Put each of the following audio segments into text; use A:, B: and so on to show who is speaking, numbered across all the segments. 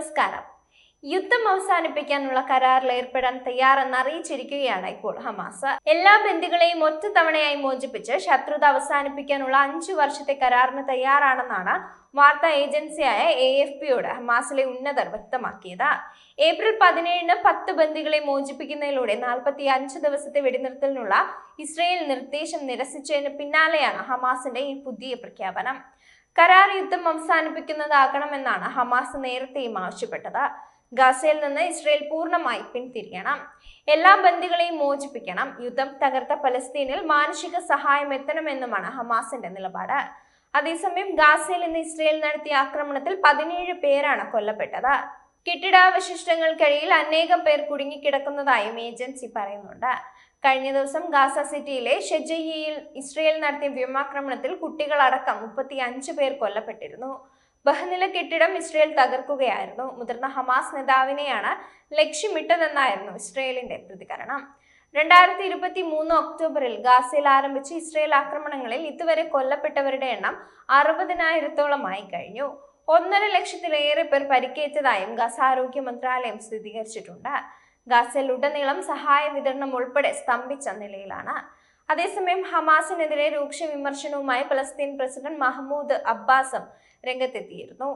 A: Namaskaram. യുദ്ധം അവസാനിപ്പിക്കാനുള്ള കരാറിൽ ഏർപ്പെടാൻ തയ്യാറെന്ന് അറിയിച്ചിരിക്കുകയാണ് ഇപ്പോൾ ഹമാസ് എല്ലാ ബന്ദികളെയും ഒറ്റ തവണയായി മോചിപ്പിച്ച് ശത്രുത അവസാനിപ്പിക്കാനുള്ള അഞ്ചു വർഷത്തെ കരാറിന് തയ്യാറാണെന്നാണ് വാർത്താ ഏജൻസിയായ എ എഫ് പിയോട് ഹമാസിലെ ഉന്നതർ വ്യക്തമാക്കിയത് ഏപ്രിൽ പതിനേഴിന് പത്ത് ബന്ദികളെ മോചിപ്പിക്കുന്നതിലൂടെ നാൽപ്പത്തി അഞ്ച് ദിവസത്തെ വെടിനിർത്തലിനുള്ള ഇസ്രയേൽ നിർദ്ദേശം നിരസിച്ചതിന് പിന്നാലെയാണ് ഹമാസിന്റെ ഈ പുതിയ പ്രഖ്യാപനം കരാർ യുദ്ധം അവസാനിപ്പിക്കുന്നതാകണമെന്നാണ് ഹമാസ് നേരത്തെയും ആവശ്യപ്പെട്ടത് ഗസയിൽ നിന്ന് ഇസ്രയേൽ പൂർണ്ണമായി പിന്തിരിയണം എല്ലാ ബന്ദികളെയും മോചിപ്പിക്കണം യുദ്ധം തകർത്ത പലസ്തീനിൽ മാനുഷിക സഹായം എത്തണമെന്നുമാണ് ഹമാസിന്റെ നിലപാട് അതേസമയം ഗാസയിൽ നിന്ന് ഇസ്രയേൽ നടത്തിയ ആക്രമണത്തിൽ പതിനേഴ് പേരാണ് കൊല്ലപ്പെട്ടത് കെട്ടിടാവശിഷ്ടങ്ങൾക്കിടയിൽ അനേകം പേർ കുടുങ്ങിക്കിടക്കുന്നതായും ഏജൻസി പറയുന്നുണ്ട് കഴിഞ്ഞ ദിവസം ഗാസ സിറ്റിയിലെ ഷെജയിൽ ഇസ്രയേൽ നടത്തിയ വ്യോമാക്രമണത്തിൽ കുട്ടികളടക്കം മുപ്പത്തി അഞ്ച് പേർ കൊല്ലപ്പെട്ടിരുന്നു ബഹ്നില കെട്ടിടം ഇസ്രയേൽ തകർക്കുകയായിരുന്നു മുതിർന്ന ഹമാസ് നേതാവിനെയാണ് ലക്ഷ്യമിട്ടതെന്നായിരുന്നു ഇസ്രയേലിന്റെ പ്രതികരണം രണ്ടായിരത്തി ഇരുപത്തി മൂന്ന് ഒക്ടോബറിൽ ഗാസയിൽ ആരംഭിച്ച ഇസ്രയേൽ ആക്രമണങ്ങളിൽ ഇതുവരെ കൊല്ലപ്പെട്ടവരുടെ എണ്ണം അറുപതിനായിരത്തോളമായി കഴിഞ്ഞു ഒന്നര ലക്ഷത്തിലേറെ പേർ പരിക്കേറ്റതായും ഗാസ ആരോഗ്യ മന്ത്രാലയം സ്ഥിരീകരിച്ചിട്ടുണ്ട് ഗാസയിൽ ഉടനീളം സഹായ വിതരണം ഉൾപ്പെടെ സ്തംഭിച്ച നിലയിലാണ് അതേസമയം ഹമാസിനെതിരെ രൂക്ഷ വിമർശനവുമായി ഫലസ്തീൻ പ്രസിഡന്റ് മഹ്മൂദ് അബ്ബാസും രംഗത്തെത്തിയിരുന്നു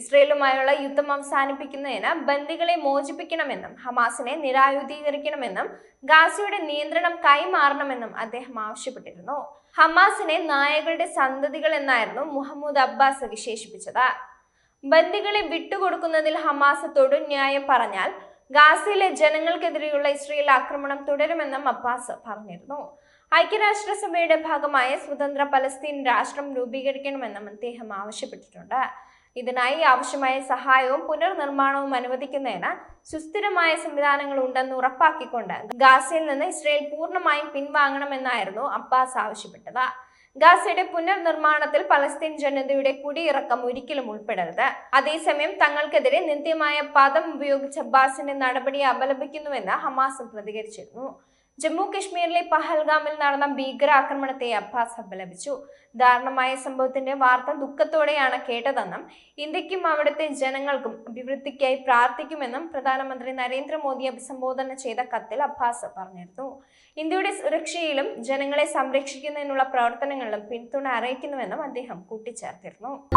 A: ഇസ്രയേലുമായുള്ള യുദ്ധം അവസാനിപ്പിക്കുന്നതിന് ബന്ദികളെ മോചിപ്പിക്കണമെന്നും ഹമാസിനെ നിരായുധീകരിക്കണമെന്നും ഗാസയുടെ നിയന്ത്രണം കൈമാറണമെന്നും അദ്ദേഹം ആവശ്യപ്പെട്ടിരുന്നു ഹമാസിനെ നായകളുടെ സന്തതികൾ എന്നായിരുന്നു മുഹമ്മദ് അബ്ബാസ് വിശേഷിപ്പിച്ചത് ബന്ദികളെ വിട്ടുകൊടുക്കുന്നതിൽ ഹമാസ് തൊടുന്യായം പറഞ്ഞാൽ ഗാസയിലെ ജനങ്ങൾക്കെതിരെയുള്ള ഇസ്രയേൽ ആക്രമണം തുടരുമെന്നും അബ്ബാസ് പറഞ്ഞിരുന്നു ഐക്യരാഷ്ട്രസഭയുടെ ഭാഗമായ സ്വതന്ത്ര പലസ്തീൻ രാഷ്ട്രം രൂപീകരിക്കണമെന്നും അദ്ദേഹം ആവശ്യപ്പെട്ടിട്ടുണ്ട് ഇതിനായി ആവശ്യമായ സഹായവും പുനർനിർമ്മാണവും അനുവദിക്കുന്നതിന് സുസ്ഥിരമായ സംവിധാനങ്ങൾ ഉണ്ടെന്ന് ഉറപ്പാക്കിക്കൊണ്ട് ഗാസയിൽ നിന്ന് ഇസ്രയേൽ പൂർണ്ണമായും പിൻവാങ്ങണമെന്നായിരുന്നു അബ്ബാസ് ആവശ്യപ്പെട്ടത് ഗാസയുടെ പുനർനിർമ്മാണത്തിൽ പലസ്തീൻ ജനതയുടെ കുടിയിറക്കം ഒരിക്കലും ഉൾപ്പെടരുത് അതേസമയം തങ്ങൾക്കെതിരെ നിന്ദ്യമായ പദം ഉപയോഗിച്ച ബാസിന്റെ നടപടിയെ അപലപിക്കുന്നുവെന്ന് ഹമാസും പ്രതികരിച്ചിരുന്നു ജമ്മു കശ്മീരിലെ പഹൽഗാമിൽ നടന്ന ഭീകരാക്രമണത്തെ അബ്ബാസ് അപലപിച്ചു ദാരുണമായ സംഭവത്തിന്റെ വാർത്ത ദുഃഖത്തോടെയാണ് കേട്ടതെന്നും ഇന്ത്യക്കും അവിടുത്തെ ജനങ്ങൾക്കും അഭിവൃദ്ധിക്കായി പ്രാർത്ഥിക്കുമെന്നും പ്രധാനമന്ത്രി നരേന്ദ്രമോദി അഭിസംബോധന ചെയ്ത കത്തിൽ അബ്ബാസ് പറഞ്ഞിരുന്നു ഇന്ത്യയുടെ സുരക്ഷയിലും ജനങ്ങളെ സംരക്ഷിക്കുന്നതിനുള്ള പ്രവർത്തനങ്ങളിലും പിന്തുണ അറിയിക്കുന്നുവെന്നും അദ്ദേഹം കൂട്ടിച്ചേർത്തിരുന്നു